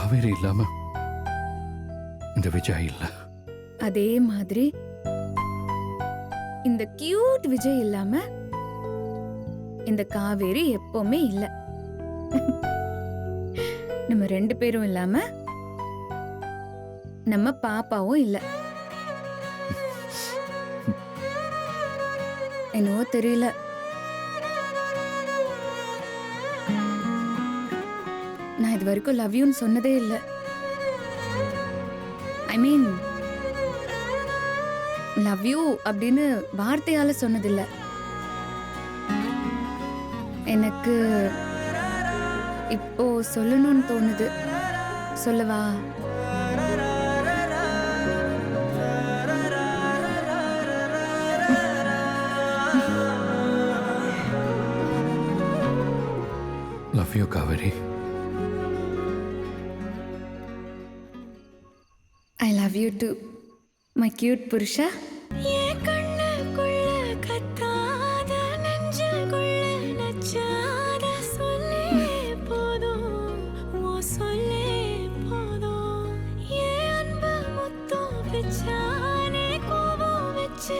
காவேரி இல்லாம இந்த விஜய் இல்ல. அதே மாதிரி இந்த கியூட் விஜய் இல்லாம இந்த காவேரி எப்பவுமே இல்ல. நம்ம ரெண்டு பேரும் இல்லாம நம்ம பாப்பாவும் இல்ல. என்னவோ தெரியல. நான் இது வரைக்கும் லவ் யூன்னு சொன்னதே இல்லை. ஐ மீன் லவ் யூ அப்படின்னு வார்த்தையால் சொன்னதில்லை. எனக்கு இப்போ சொல்லணும்னு தோணுது. சொல்லவா? Love you Kaveri I love you to my cute புருஷா என் கண்ணுக்குள்ள கோபம் வச்சு